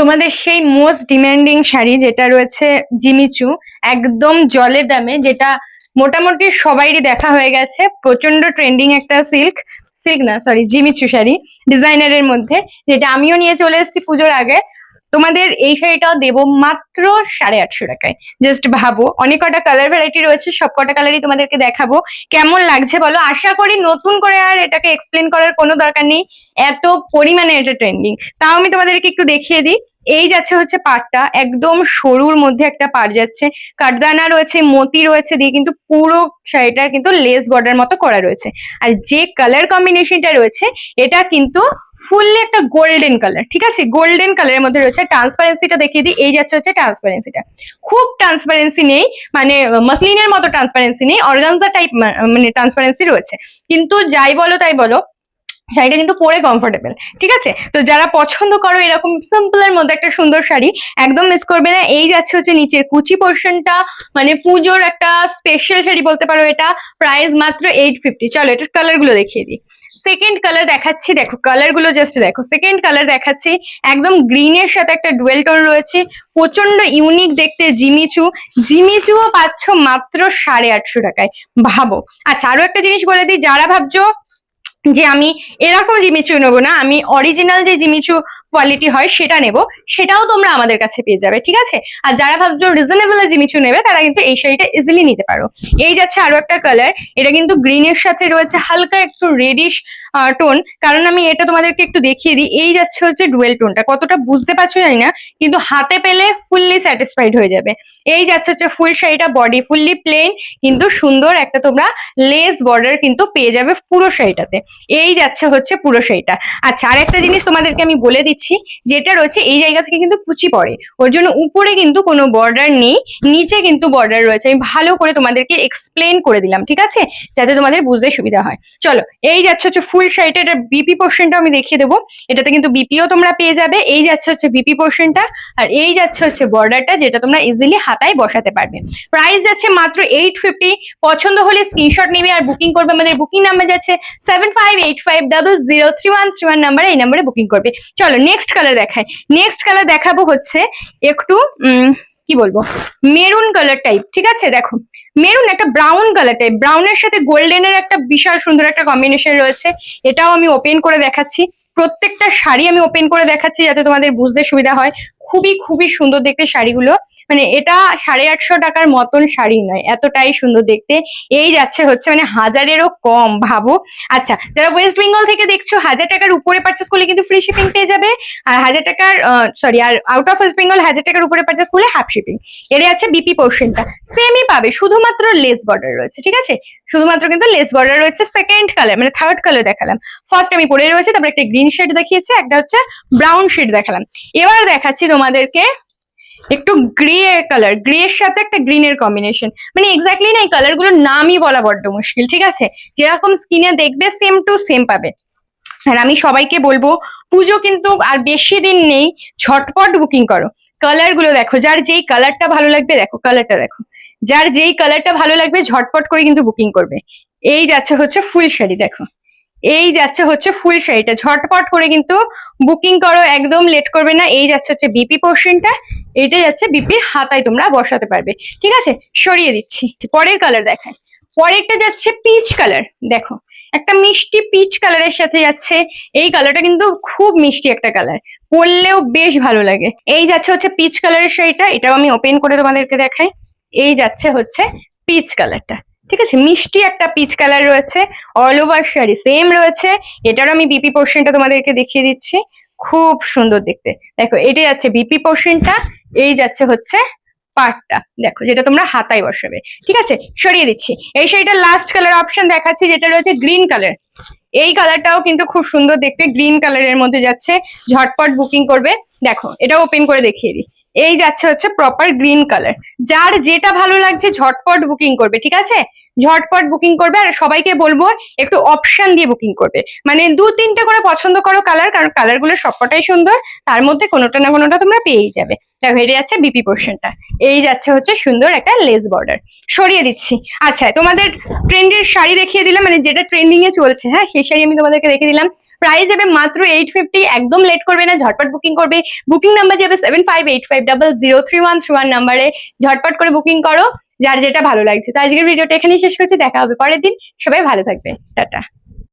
তোমাদের সেই most demanding sari যেটা রয়েছে জিমিচু একদম জলের দামে, যেটা মোটামুটি সবাইরই দেখা হয়ে গেছে। প্রচণ্ড ট্রেন্ডিং একটা সিল্ক সিল্ক না সরি জিমিচু শাড়ি ডিজাইনারের মধ্যে, যেটা আমিও নিয়ে চলে এসেছি পুজোর আগে। তোমাদের এই শাড়িটাও দেব মাত্র সাড়ে আটশো টাকায়। জাস্ট ভাবো, অনেক কটা কালার ভ্যারাইটি রয়েছে, সব কটা কালারই তোমাদেরকে দেখাবো। কেমন লাগছে বলো? আশা করি নতুন করে আর এটাকে এক্সপ্লেন করার কোনো দরকার নেই। এত পরিমাণে এটা ট্রেন্ডিং তাও আমি তোমাদেরকে একটু দেখিয়ে দিই। এই যাচ্ছে হচ্ছে পাটটা। একদম সরুর মধ্যে একটা পাট যাচ্ছে। কাঠদানা রয়েছে, মতি রয়েছে দিয়ে কিন্তু পুরো শাড়িটার কিন্তু লেস বর্ডার মতো করা রয়েছে। আর যে কালার কম্বিনেশনটা রয়েছে, এটা কিন্তু ফুললি একটা গোল্ডেন কালার ঠিক আছে? গোল্ডেন কালারের মধ্যে রয়েছে। ট্রান্সপারেন্সিটা দেখিয়ে দিই, এই যাচ্ছে হচ্ছে ট্রান্সপারেন্সিটা খুব ট্রান্সপারেন্সি নেই মানে মাসলিনের মতো ট্রান্সপারেন্সি নেই অর্গানজা টাইপ মানে ট্রান্সপারেন্সি রয়েছে। কিন্তু যাই বলো তাই বলো শাড়িটা কিন্তু পরে কমফোর্টেবল ঠিক আছে? তো যারা পছন্দ করো এরকম সিম্পলের মধ্যে একটা সুন্দর শাড়ি, একদম মিস করবে না। এই যাচ্ছে হচ্ছে নিচের কুচি পোর্শনটা মানে পুজোর একটা স্পেশাল শাড়ি বলতে পারো এটা প্রাইস মাত্র এইট ফিফটি চলো এটার কালারগুলো দেখিয়ে দিই। সেকেন্ড কালার দেখাচ্ছি, দেখো কালারগুলো জাস্ট দেখো। সেকেন্ড কালার দেখাচ্ছি, একদম গ্রিনের সাথে একটা ডুয়েল টোন রয়েছে। প্রচণ্ড ইউনিক দেখতে জিমিচু। জিমিচুও পাচ্ছ মাত্র সাড়ে আটশো টাকায়। ভাবো। আচ্ছা আরও একটা জিনিস বলে দিই, যারা ভাবছ যে আমি এরকম জিমিচু নেব না, আমি অরিজিনাল যে জিমিচু কোয়ালিটি হয় সেটা নেব, সেটাও তোমরা আমাদের কাছে পেয়ে যাবে, ঠিক আছে? আর যারা ভাবছ রিজনেবল জিমিচু নেবে, তারা কিন্তু এই শাড়িটা ইজিলি নিতে পারো। এই যাচ্ছে আরও একটা কালার এটা কিন্তু গ্রিনের সাথে রয়েছে, হালকা একটু রেডিশ টোন কারণ আমি এটা তোমাদেরকে একটু দেখিয়ে দিই। এই যাচ্ছে হচ্ছে ডুয়েল টোনটা কতটা বুঝতে পারছ জানি না, কিন্তু হাতে পেলে ফুললি স্যাটিসফাইড হয়ে যাবে। এই যাচ্ছে হচ্ছে ফুল শাড়িটা বডি ফুললি প্লেন কিন্তু সুন্দর একটা তোমরা লেস বর্ডার কিন্তু পেয়ে যাবে পুরো শাড়িটাতে এই যাচ্ছে হচ্ছে পুরো শাড়িটা আচ্ছা আর একটা জিনিস তোমাদেরকে আমি বলে দিচ্ছি, যেটা রয়েছে এই জায়গা থেকে কিন্তু কুচি পড়ে। ওর জন্য উপরে কিন্তু কোনো বর্ডার নেই, নিচে কিন্তু বর্ডার রয়েছে। আমি ভালো করে তোমাদেরকে এক্সপ্লেন করে দিলাম, ঠিক আছে? যাতে তোমাদের বুঝতে সুবিধা হয়। চলো, এই যাচ্ছে হচ্ছে ফুল শাড়িটা এটা বিপি পোর্শনটা আমি দেখিয়ে দেবো। এটাতে কিন্তু বিপিও তোমরা পেয়ে যাবে। এই যাচ্ছে হচ্ছে বিপি পোর্শনটা আর এই যাচ্ছে হচ্ছে বর্ডারটা যেটা তোমরা ইজিলি হাতায় বসাতে পারবে। প্রাইস যাচ্ছে মাত্র এইট ফিফটি পছন্দ হলে স্ক্রিনশট নেবে আর বুকিং করবে। আমাদের বুকিং নাম্বার যাচ্ছে seven five eight five double zero three one three one নাম্বারে এই নাম্বারে বুকিং করবে। চলো নেক্সট কালার দেখায় নেক্সট কালার দেখাবো হচ্ছে একটু কি বলব? মেরুন কালার টাইপ ঠিক আছে? দেখো, মেরুন একটা ব্রাউন কালার টাইপ ব্রাউনের সাথে গোল্ডেনের একটা বিশাল সুন্দর একটা কম্বিনেশন রয়েছে। এটাও আমি ওপেন করে দেখাচ্ছি। প্রত্যেকটা শাড়ি আমি ওপেন করে দেখাচ্ছি যাতে তোমাদের বুঝতে সুবিধা হয়। খুবই খুবই সুন্দর দেখতে শাড়িগুলো। মানে এটা সাড়ে আটশো টাকার মতন শাড়ি নয়, এতটাই সুন্দর দেখতে। এই যাচ্ছে হচ্ছে মানে হাজারেরও কম, ভাবো। আচ্ছা যারা ওয়েস্ট বেঙ্গল থেকে দেখছ, হাজার টাকার উপরে পার্চেস করলে কিন্তু ফ্রি শিপিং পেয়ে যাবে। আর হাজার টাকার সরি আর আউট অফ ওয়েস্ট বেঙ্গল হাজার টাকার উপরে পার্চেস করলে হাফ শিপিং এর আছে বিপি পোর্শনটা সেমই পাবে, শুধুমাত্র লেস বর্ডার রয়েছে, ঠিক আছে? শুধুমাত্র কিন্তু লেস বর্ডার রয়েছে সেকেন্ড কালার মানে থার্ড কালার দেখালাম। ফার্স্ট আমি পরে রয়েছে, তারপর একটা গ্রিন শেড দেখিয়েছে, একটা হচ্ছে ব্রাউন শেড দেখালাম। এবার দেখাচ্ছি তোমাদেরকে একটু গ্রে কালার গ্রে এর সাথে একটা গ্রিনের কম্বিনেশন মানে এক্স্যাক্টলি না এই কালারগুলোর নামই বলা বড্ড মুশকিল, ঠিক আছে? যেরকম স্কিনে দেখবে সেম টু সেম পাবে। আর আমি সবাইকে বলব, পুজো কিন্তু আর বেশি দিন নেই, ঝটপট বুকিং করো। কালারগুলো দেখো, যার যেই কালারটা ভালো লাগবে দেখো কালারটা দেখো। যার যেই কালারটা ভালো লাগবে, ঝটপট করে কিন্তু বুকিং করবে। এই যাচ্ছে হচ্ছে ফুল শাড়ি দেখো। এই যাচ্ছে হচ্ছে ফুল শাড়িটা। ঝটপট করে কিন্তু বুকিং করো, একদম লেট করবে না। এই যাচ্ছে হচ্ছে বিপি পোর্শনটা এটা যাচ্ছে বিপির হাতায় তোমরা বসাতে পারবে। ঠিক আছে? সরিয়ে দিচ্ছি। পরের কালার দেখায় পরেরটা যাচ্ছে পিচ কালার দেখো, একটা মিষ্টি পিচ কালারের সাথে যাচ্ছে। এই কালারটা কিন্তু খুব মিষ্টি একটা কালার পরলেও বেশ ভালো লাগে। এই যাচ্ছে হচ্ছে পিচ কালারের শাড়িটা। এটাও আমি ওপেন করে তোমাদেরকে দেখাই। এই যাচ্ছে হচ্ছে পিচ কালারটা ঠিক আছে? মিষ্টি একটা পিচ কালার রয়েছে অল ওভার শাড়ি সেম রয়েছে। এটারও আমি বিপি পোর্শনটা তোমাদেরকে দেখিয়ে দিচ্ছি। খুব সুন্দর দেখতে। দেখো এটা যাচ্ছে বিপি পোর্শনটা এই যাচ্ছে হচ্ছে পার্টটা দেখো, যেটা তোমরা হাতায় বসাবে। ঠিক আছে? সরিয়ে দিচ্ছি। এই শাড়িটার লাস্ট কালার অপশন দেখাচ্ছি, যেটা রয়েছে গ্রিন কালার এই কালারটাও কিন্তু খুব সুন্দর দেখতে গ্রিন কালারের মধ্যে যাচ্ছে। ঝটপট বুকিং করবে। দেখো, এটা ওপেন করে দেখিয়ে দিই। এই যাচ্ছে হচ্ছে প্রপার গ্রিন কালার যার যেটা ভালো লাগছে, ঝটপট বুকিং করবে। ঠিক আছে? ঝটপট বুকিং করবে আর সবাইকে বলব একটু অপশন দিয়ে বুকিং করবে। মানে দু, তিনটে করে পছন্দ করো কালার কারণ কালারগুলো সবকটাই সুন্দর, তার মধ্যে কোনোটা না কোনোটা তোমরা পেয়েই যাবে। দেখো এটা যাচ্ছে বিপি পোর্শনটা এই যাচ্ছে হচ্ছে সুন্দর একটা লেস বর্ডার সরিয়ে দিচ্ছি। আচ্ছা তোমাদের ট্রেন্ডের শাড়ি দেখিয়ে দিলাম মানে যেটা ট্রেন্ডিং এ চলছে হ্যাঁ সেই শাড়ি আমি তোমাদেরকে দেখিয়ে দিলাম। প্রাইস যাবে মাত্র এইট ফিফটি একদম লেট করবে না, ঝটপট বুকিং করবে। বুকিং নাম্বার যাবে seven five eight five double zero three one three one নাম্বারে ঝটপট করে বুকিং করো। যার যেটা ভালো লাগছে। তো আজকের ভিডিওটা এখানেই শেষ করছি। দেখা হবে পরের দিন। সবাই ভালো থাকবে টাটা।